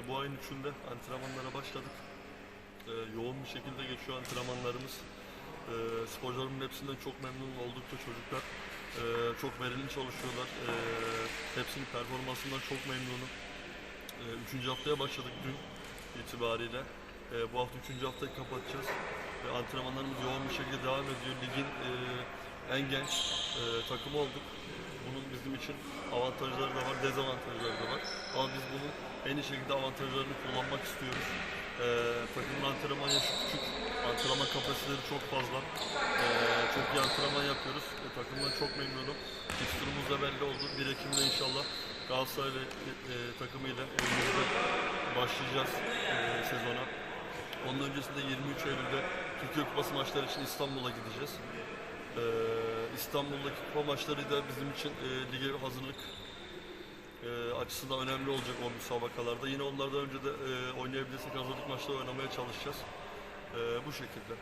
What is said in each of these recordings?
Tabii bu ayın 3'ünde antrenmanlara başladık. Ee, yoğun bir şekilde geçiyor antrenmanlarımız. Ee, sporcularımın hepsinden çok memnun oldukça çocuklar. Ee, çok verimli çalışıyorlar. Ee, hepsinin performansından çok memnunum. Ee, üçüncü haftaya başladık dün itibariyle. Ee, bu hafta üçüncü haftayı kapatacağız. Ve antrenmanlarımız yoğun bir şekilde devam ediyor. Ligin e, en genç e, takımı olduk. İçin avantajları da var, dezavantajları da var. Ama biz bunun en iyi şekilde avantajlarını kullanmak istiyoruz. Ee, takımın antrenman yaşı küçük, antrenman kapasiteleri çok fazla. Ee, çok iyi antrenman yapıyoruz. E, takımdan çok memnunum. Fikstürümüz de belli oldu. 1 Ekim'de inşallah Galatasaray e, takımıyla evimizde başlayacağız e, sezona. Onun öncesinde 23 Eylül'de Türkiye Kupası maçları için İstanbul'a gideceğiz. Ee, İstanbul'daki kupa maçları da bizim için e, lige hazırlık e, açısından önemli olacak o müsabakalarda. Yine onlardan önce de e, oynayabilirsek hazırlık maçları oynamaya çalışacağız. E, bu şekilde.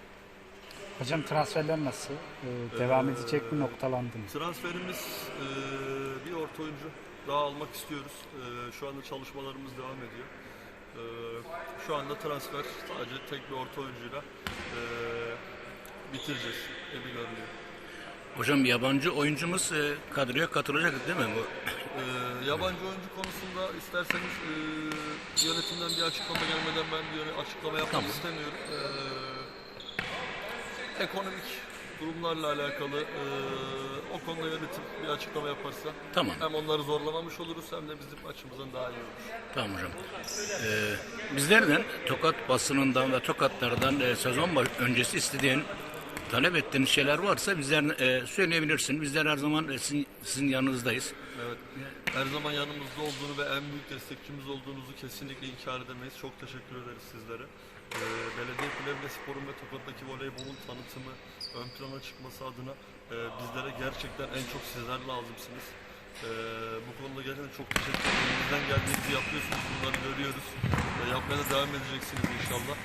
Hocam transferler nasıl? Ee, devam edecek mi? Noktalandı mı? Transferimiz e, bir orta oyuncu daha almak istiyoruz. E, şu anda çalışmalarımız devam ediyor. E, şu anda transfer sadece tek bir orta oyuncuyla e, bitireceğiz gibi görünüyor. Hocam yabancı oyuncumuz e, kadroya katılacak değil mi bu? Ee, yabancı oyuncu konusunda isterseniz e, yönetimden bir açıklama gelmeden ben bir açıklama yapmak Tamam. istemiyorum. Ee, ekonomik durumlarla alakalı e, o konuda yönetim bir açıklama yaparsa Tamam. hem onları zorlamamış oluruz hem de bizim açımızdan daha iyi olur. Tamam hocam. Ee, bizlerden Tokat basınından ve Tokatlardan e, sezon öncesi istediğin talep ettiğiniz şeyler varsa bizler e, söyleyebilirsin. Bizler her zaman e, sizin, sizin yanınızdayız. Evet. Her zaman yanımızda olduğunu ve en büyük destekçimiz olduğunuzu kesinlikle inkar edemeyiz. Çok teşekkür ederiz sizlere. Ee, Belediye Kulübü Spor'un ve Tokat'taki voleybolun tanıtımı ön plana çıkması adına e, bizlere gerçekten en çok sizler lazımsınız. Ee, bu konuda gerçekten çok teşekkür ederim. Elinizden geldiğinizi yapıyorsunuz. Bunları görüyoruz. Ve yapmaya da devam edeceksiniz inşallah.